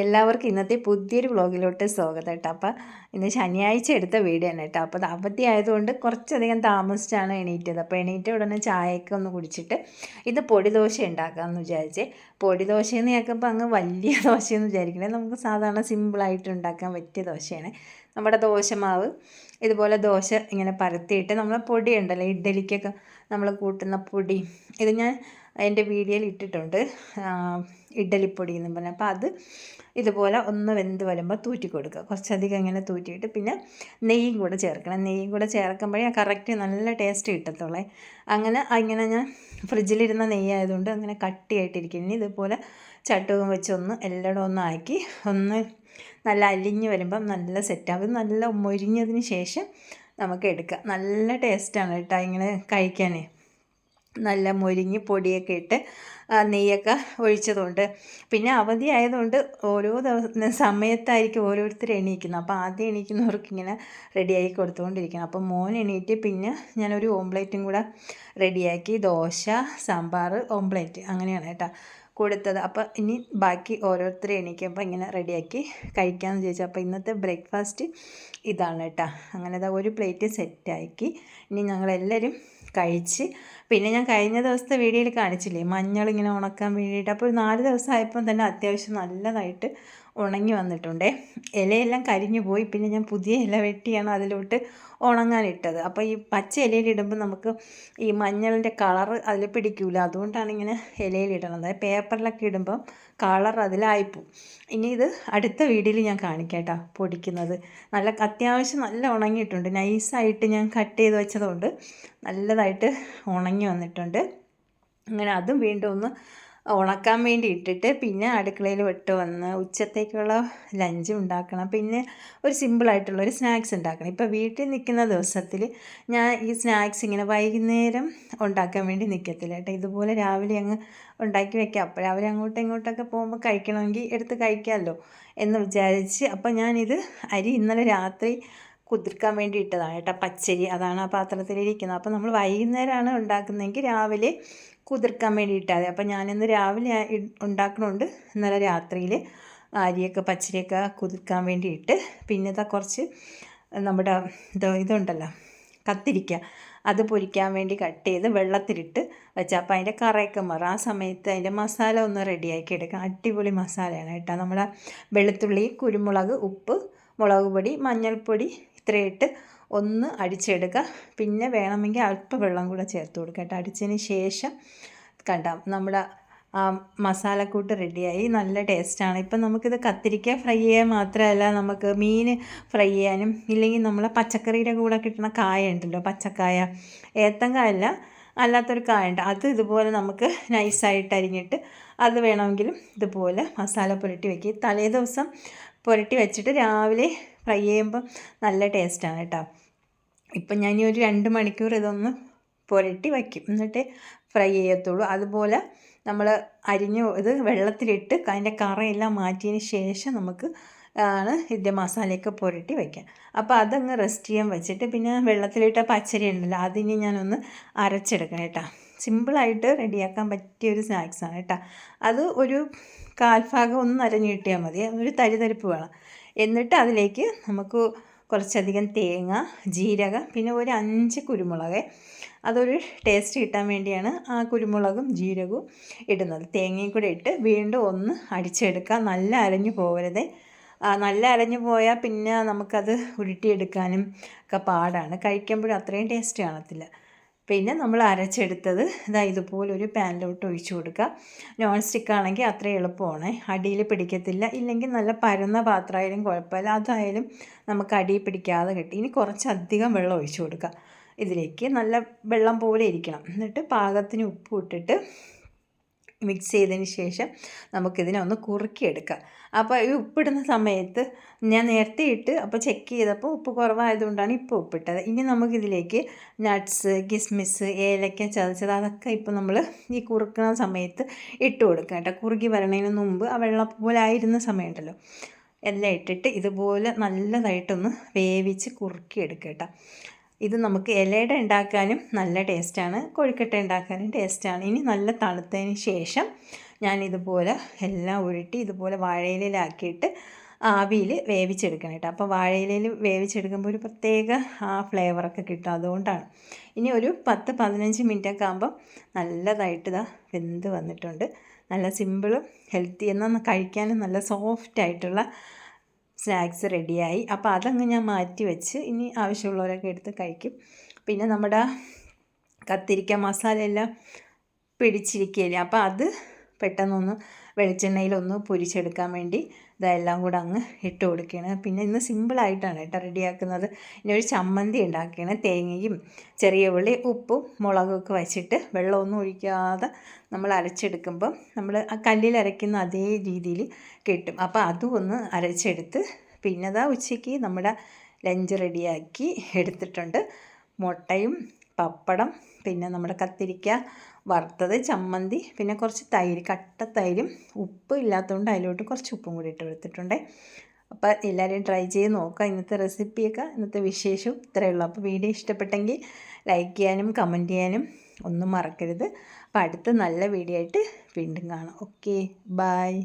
എല്ലാവർക്കും ഇന്നത്തെ പുതിയൊരു വ്ളോഗിലോട്ട് സ്വാഗതം കേട്ടോ. അപ്പോൾ ഇന്ന് ശനിയാഴ്ച എടുത്ത വീഡിയോ ആണ് കേട്ടോ. അപ്പോൾ അവധി ആയതുകൊണ്ട് കുറച്ചധികം താമസിച്ചാണ് എണീറ്റത്. അപ്പോൾ എണീറ്റ ഉടനെ ചായയൊക്കെ ഒന്ന് കുടിച്ചിട്ട് ഇത് പൊടി ദോശ ഉണ്ടാക്കാമെന്ന് വിചാരിച്ച്. പൊടി ദോശയെന്ന് കേൾക്കുമ്പോൾ അങ്ങ് വലിയ ദോശയെന്ന് വിചാരിക്കണേ. നമുക്ക് സാധാരണ സിമ്പിളായിട്ട് ഉണ്ടാക്കാൻ പറ്റിയ ദോശയാണ്. നമ്മുടെ ദോശമാവ് ഇതുപോലെ ദോശ ഇങ്ങനെ പരത്തിയിട്ട് നമ്മൾ പൊടി ഉണ്ടല്ലോ ഇഡ്ഡലിക്കൊക്കെ നമ്മൾ കൂട്ടുന്ന പൊടി. ഇത് ഞാൻ എന്റെ വീഡിയോയിൽ ഇട്ടിട്ടുണ്ട്. ഇഡ്ഡലിപ്പൊടി എന്ന് പറഞ്ഞാൽ അപ്പോൾ അത് ഇതുപോലെ ഒന്ന് വെന്ത് വരുമ്പോൾ തൂറ്റി കൊടുക്കുക. കുറച്ചധികം ഇങ്ങനെ തൂറ്റിയിട്ട് പിന്നെ നെയ്യും കൂടെ ചേർക്കണം. നെയ്യും കൂടെ ചേർക്കുമ്പോഴേ കറക്റ്റ് നല്ല ടേസ്റ്റ് കിട്ടത്തുള്ളേ. അങ്ങനെ അങ്ങനെ ഞാൻ ഫ്രിഡ്ജിലിരുന്ന നെയ്യായതുകൊണ്ട് അങ്ങനെ കട്ടിയായിട്ടിരിക്കും ഇനി ഇതുപോലെ ചട്ടുകം വെച്ച് ഒന്ന് എല്ലായിടും ഒന്ന് ആക്കി ഒന്ന് നല്ല അലിഞ്ഞ് വരുമ്പം നല്ല സെറ്റാകും നല്ല മൊരിഞ്ഞതിന് ശേഷം നമുക്ക് എടുക്കാം. നല്ല ടേസ്റ്റാണ് കേട്ടോ ഇങ്ങനെ കഴിക്കാനേ. നല്ല മുരിങ്ങി പൊടിയൊക്കെ ഇട്ട് നെയ്യൊക്കെ ഒഴിച്ചതുകൊണ്ട്. പിന്നെ അവധി ആയതുകൊണ്ട് ഓരോ ദിവസം സമയത്തായിരിക്കും ഓരോരുത്തർ എണീക്കുന്നത്. അപ്പോൾ ആദ്യം എണീക്കുന്നവർക്ക് ഇങ്ങനെ റെഡിയാക്കി കൊടുത്തുകൊണ്ടിരിക്കണം. അപ്പോൾ മോൻ എണീറ്റ് പിന്നെ ഞാനൊരു ഓംപ്ലേറ്റും കൂടെ റെഡിയാക്കി ദോശ സാമ്പാർ ഓംപ്ലേറ്റ് അങ്ങനെയാണ് കേട്ടോ കൊടുത്തത്. അപ്പോൾ ഇനി ബാക്കി ഓരോരുത്തർ എണീക്കുമ്പോൾ ഇങ്ങനെ റെഡിയാക്കി കഴിക്കാമെന്ന് ചോദിച്ചു അപ്പോൾ ഇന്നത്തെ ബ്രേക്ക്ഫാസ്റ്റ് ഇതാണ് കേട്ടോ. അങ്ങനെ ഒരു പ്ലേറ്റ് സെറ്റാക്കി ഇനി ഞങ്ങളെല്ലാവരും കഴിച്ച് പിന്നെ ഞാൻ കഴിഞ്ഞ ദിവസത്തെ വീഡിയോയിൽ കാണിച്ചില്ലേ മഞ്ഞൾ ഇങ്ങനെ ഉണക്കാൻ വേണ്ടിയിട്ട്. അപ്പോൾ നാല് ദിവസമായപ്പം തന്നെ അത്യാവശ്യം നല്ലതായിട്ട് ഉണങ്ങി വന്നിട്ടുണ്ടേ. ഇലയെല്ലാം കരിഞ്ഞു പോയി. പിന്നെ ഞാൻ പുതിയ ഇല വെട്ടിയാണ് അതിലോട്ട് ഉണങ്ങാനിട്ടത് അപ്പോൾ ഈ പച്ച ഇലയിലിടുമ്പോൾ നമുക്ക് ഈ മഞ്ഞളിന്റെ കളർ അതിൽ പിടിക്കില്ല അതുകൊണ്ടാണ് ഇങ്ങനെ ഇലയിലിടണത്. പേപ്പറിലൊക്കെ ഇടുമ്പം കളർ അതിലായിപ്പോവും. ഇനി ഇത് അടുത്ത വീഡിയോയിൽ ഞാൻ കാണിക്കാം കേട്ടോ പൊടിക്കുന്നത്. നല്ല അത്യാവശ്യം നല്ല ഉണങ്ങിയിട്ടുണ്ട്. നൈസായിട്ട് ഞാൻ കട്ട് ചെയ്ത് വെച്ചതുകൊണ്ട് നല്ലതായിട്ട് ഉണങ്ങി വന്നിട്ടുണ്ട്. അങ്ങനെ അതും വീണ്ടും ഒന്ന് ഉണക്കാൻ വേണ്ടി ഇട്ടിട്ട് പിന്നെ അടുക്കളയിൽ വിട്ട് വന്ന് ഉച്ചത്തേക്കുള്ള ലഞ്ച് ഉണ്ടാക്കണം. പിന്നെ ഒരു സിമ്പിളായിട്ടുള്ളൊരു സ്നാക്സ് ഉണ്ടാക്കണം. ഇപ്പോൾ വീട്ടിൽ നിൽക്കുന്ന ദിവസത്തിൽ ഞാൻ ഈ സ്നാക്സ് ഇങ്ങനെ വൈകുന്നേരം ഉണ്ടാക്കാൻ വേണ്ടി നിൽക്കത്തില്ല കേട്ടോ. ഇതുപോലെ രാവിലെ അങ്ങ് ഉണ്ടാക്കി വെക്കാം. അപ്പോൾ രാവിലെ അങ്ങോട്ടും ഇങ്ങോട്ടൊക്കെ പോകുമ്പോൾ കഴിക്കണമെങ്കിൽ എടുത്ത് കഴിക്കാമല്ലോ എന്ന് വിചാരിച്ച്. അപ്പോൾ ഞാനിത് അരി ഇന്നലെ രാത്രി കുതിർക്കാൻ വേണ്ടി ഇട്ടതാണ് കേട്ടോ. പച്ചരി അതാണ് ആ പാത്രത്തിലിരിക്കുന്നത്. അപ്പോൾ നമ്മൾ വൈകുന്നേരമാണ് ഉണ്ടാക്കുന്നതെങ്കിൽ രാവിലെ കുതിർക്കാൻ വേണ്ടി ഇട്ടാൽ അപ്പോൾ ഞാനിന്ന് രാവിലെ ഉണ്ടാക്കണമുണ്ട് ഇന്നലെ രാത്രിയിൽ അരിയൊക്കെ പച്ചരിയൊക്കെ കുതിർക്കാൻ വേണ്ടി ഇട്ട് പിന്നെ ഇതാ കുറച്ച് നമ്മുടെ ഇത് ഇതുണ്ടല്ലോ കത്തിരിക്ക. അത് പൊരിക്കാൻ വേണ്ടി കട്ട് ചെയ്ത് വെള്ളത്തിലിട്ട് വെച്ചാൽ അപ്പോൾ അതിന്റെ കറയൊക്കെ മാറും. ആ സമയത്ത് അതിന്റെ മസാല ഒന്ന് റെഡിയാക്കി എടുക്കാം. അടിപൊളി മസാലയാണ് കേട്ടോ. നമ്മുടെ വെളുത്തുള്ളി കുരുമുളക് ഉപ്പ് മുളക് പൊടി മഞ്ഞൾപ്പൊടി ഇത്രയിട്ട് ഒന്ന് അടിച്ചെടുക്കുക. പിന്നെ വേണമെങ്കിൽ അല്പം വെള്ളം കൂടെ ചേർത്ത് കൊടുക്കുക കേട്ടോ. അടിച്ചതിന് ശേഷം കണ്ട നമ്മുടെ ആ മസാലക്കൂട്ട് റെഡിയായി. നല്ല ടേസ്റ്റാണ്. ഇപ്പം നമുക്കിത് കത്തിരിക്ക ഫ്രൈ ചെയ്യാൻ മാത്രമല്ല നമുക്ക് മീൻ ഫ്രൈ ചെയ്യാനും ഇല്ലെങ്കിൽ നമ്മളെ പച്ചക്കറിയുടെ കൂടെ കിട്ടുന്ന കായ ഉണ്ടല്ലോ പച്ചക്കായ. ഏത്തങ്കായല്ല അല്ലാത്തൊരു കായ ഉണ്ട്. അത് ഇതുപോലെ നമുക്ക് നൈസായിട്ട് അരിഞ്ഞിട്ട് അത് വേണമെങ്കിലും ഇതുപോലെ മസാല പുരട്ടി വയ്ക്കുക തലേ ദിവസം പുരട്ടി വെച്ചിട്ട് രാവിലെ ഫ്രൈ ചെയ്യുമ്പോൾ നല്ല ടേസ്റ്റാണ് കേട്ടോ. ഇപ്പം ഞാൻ ഒരു രണ്ട് മണിക്കൂർ ഇതൊന്ന് പുരട്ടി വയ്ക്കും. എന്നിട്ട് ഫ്രൈ ചെയ്യത്തുള്ളൂ. അതുപോലെ നമ്മൾ അരിഞ്ഞ് ഇത് വെള്ളത്തിലിട്ട് അതിന്റെ കറയെല്ലാം മാറ്റിയതിന് ശേഷം നമുക്ക് ആണ് ഇതിന്റെ മസാലയൊക്കെ പുരട്ടി വയ്ക്കാം. അപ്പോൾ അതങ്ങ് റെസ്റ്റ് ചെയ്യാൻ വെച്ചിട്ട് പിന്നെ വെള്ളത്തിലിട്ട പച്ചരി ഉണ്ടല്ലോ അതിന് ഞാനൊന്ന് അരച്ചെടുക്കണം കേട്ടോ. സിമ്പിളായിട്ട് റെഡിയാക്കാൻ പറ്റിയ ഒരു സ്നാക്സാണ് കേട്ടോ. അത് ഒരു കാൽഭാഗം ഒന്ന് അരഞ്ഞു മതി. ഒരു തരിതരിപ്പ് വേണം. എന്നിട്ട് അതിലേക്ക് നമുക്ക് കുറച്ചധികം തേങ്ങ ജീരകം പിന്നെ ഒരു അഞ്ച് കുരുമുളക്. അതൊരു ടേസ്റ്റ് കിട്ടാൻ വേണ്ടിയാണ് ആ കുരുമുളകും ജീരകവും ഇടുന്നത്. തേങ്ങയും കൂടെ ഇട്ട് വീണ്ടും ഒന്ന് അടിച്ചെടുക്കുക. നല്ല അരഞ്ഞു പോകരുത്. നല്ല അരഞ്ഞു പോയാൽ പിന്നെ നമുക്കത് ഉരുട്ടിയെടുക്കാനും ഒക്കെ പാടാണ്. കഴിക്കുമ്പോഴും അത്രയും ടേസ്റ്റ് കാണത്തില്ല. പിന്നെ നമ്മൾ അരച്ചെടുത്തത് ഇതാ ഇതുപോലൊരു പാനിലോട്ട് ഒഴിച്ചു കൊടുക്കുക. നോൺ സ്റ്റിക്ക് ആണെങ്കിൽ അത്ര എളുപ്പമാണ്. അടിയിൽ പിടിക്കത്തില്ല. ഇല്ലെങ്കിൽ നല്ല പരന്ന പാത്രമായാലും കുഴപ്പമില്ല. അതായാലും നമുക്ക് അടിയിൽ പിടിക്കാതെ കിട്ടി. ഇനി കുറച്ചധികം വെള്ളം ഒഴിച്ചു കൊടുക്കുക. ഇതിലേക്ക് നല്ല വെള്ളം പോലെ ഇരിക്കണം. എന്നിട്ട് പാകത്തിന് ഉപ്പ് ഇട്ടിട്ട് മിക്സ് ചെയ്തതിന് ശേഷം നമുക്കിതിനെ ഒന്ന് കുറുക്കിയെടുക്കാം. അപ്പോൾ ഈ ഉപ്പിടുന്ന സമയത്ത് ഞാൻ നേരത്തെ ഇട്ട് അപ്പോൾ ചെക്ക് ചെയ്തപ്പോൾ ഉപ്പ് കുറവായതുകൊണ്ടാണ് ഇപ്പോൾ ഉപ്പിട്ടത്. ഇനി നമുക്കിതിലേക്ക് നട്ട്സ് കിസ്മിസ് ഏലക്ക ചതച്ചത് അതൊക്കെ ഇപ്പോൾ നമ്മൾ ഈ കുറുക്കുന്ന സമയത്ത് ഇട്ട് കൊടുക്കുക കേട്ടോ. കുറുകി വരണതിന് മുമ്പ് ആ വെള്ളം പോലെ ആയിരുന്ന സമയമുണ്ടല്ലോ. എല്ലാം ഇട്ടിട്ട് ഇതുപോലെ നല്ലതായിട്ടൊന്ന് വേവിച്ച് കുറുക്കിയെടുക്കുക കേട്ടോ. ഇത് നമുക്ക് ഇലയുടെ ഉണ്ടാക്കാനും നല്ല ടേസ്റ്റാണ്. കൊഴുക്കട്ട ഉണ്ടാക്കാനും ടേസ്റ്റാണ്. ഇനി നല്ല തണുത്തതിന് ശേഷം ഞാൻ ഇതുപോലെ എല്ലാം ഉരുട്ടി ഇതുപോലെ വാഴയിലാക്കിയിട്ട് ആവിയിൽ വേവിച്ചെടുക്കണം കേട്ടോ. അപ്പോൾ വാഴയിലയിൽ വേവിച്ചെടുക്കുമ്പോൾ ഒരു പ്രത്യേക ആ ഫ്ലേവറൊക്കെ കിട്ടും അതുകൊണ്ടാണ്. ഇനി ഒരു പത്ത് പതിനഞ്ച് മിനിറ്റൊക്കെ ആകുമ്പം നല്ലതായിട്ട് ഇതാ വെന്ത് വന്നിട്ടുണ്ട്. നല്ല സിമ്പിളും ഹെൽത്തി എന്നാൽ കഴിക്കാനും നല്ല സോഫ്റ്റ് ആയിട്ടുള്ള സ്നാക്സ് റെഡിയായി. അപ്പോൾ അതങ്ങ് ഞാൻ മാറ്റി വെച്ച് ഇനി ആവശ്യമുള്ളവരൊക്കെ എടുത്ത് കഴിക്കും. പിന്നെ നമ്മുടെ കത്തിരിക്ക മസാല എല്ലാം പിടിച്ചിരിക്കുകയില്ലേ? അപ്പോൾ അത് പെട്ടെന്നൊന്ന് വെളിച്ചെണ്ണയിലൊന്ന് പൊരിച്ചെടുക്കാൻ വേണ്ടി ഇതെല്ലാം കൂടെ അങ്ങ് ഇട്ട് കൊടുക്കുകയാണ്. പിന്നെ ഇന്ന് സിമ്പിളായിട്ടാണ് കേട്ടോ റെഡിയാക്കുന്നത്. ഇനി ഒരു ചമ്മന്തി ഉണ്ടാക്കുകയാണ്. തേങ്ങയും ചെറിയ ഉള്ളി ഉപ്പും മുളകൊക്കെ വെച്ചിട്ട് വെള്ളമൊന്നും ഒഴിക്കാതെ നമ്മൾ അരച്ചെടുക്കുമ്പം നമ്മൾ ആ കല്ലിൽ അരയ്ക്കുന്ന അതേ രീതിയിൽ കിട്ടും. അപ്പോൾ അതും ഒന്ന് അരച്ചെടുത്ത് പിന്നെ അതാ ഉച്ചയ്ക്ക് നമ്മുടെ ലഞ്ച് റെഡിയാക്കി എടുത്തിട്ടുണ്ട്. മുട്ടയും പപ്പടം പിന്നെ നമ്മുടെ കത്തിരിക്ക വറുത്തത് ചമ്മന്തി പിന്നെ കുറച്ച് തൈര് കട്ട തൈരും ഉപ്പ് ഇല്ലാത്തതുകൊണ്ട് അതിലോട്ട് കുറച്ച് ഉപ്പും കൂടി ഇട്ട് കൊടുത്തിട്ടുണ്ട്. അപ്പോൾ എല്ലാവരും ട്രൈ ചെയ്ത് നോക്കുക. ഇന്നത്തെ റെസിപ്പിയൊക്കെ ഇന്നത്തെ വിശേഷവും ഇത്രയേ ഉള്ളൂ. അപ്പോൾ വീഡിയോ ഇഷ്ടപ്പെട്ടെങ്കിൽ ലൈക്ക് ചെയ്യാനും കമന്റ് ചെയ്യാനും ഒന്നും മറക്കരുത്. അപ്പോൾ അടുത്ത നല്ല വീഡിയോ ആയിട്ട് വീണ്ടും കാണാം. Okay bye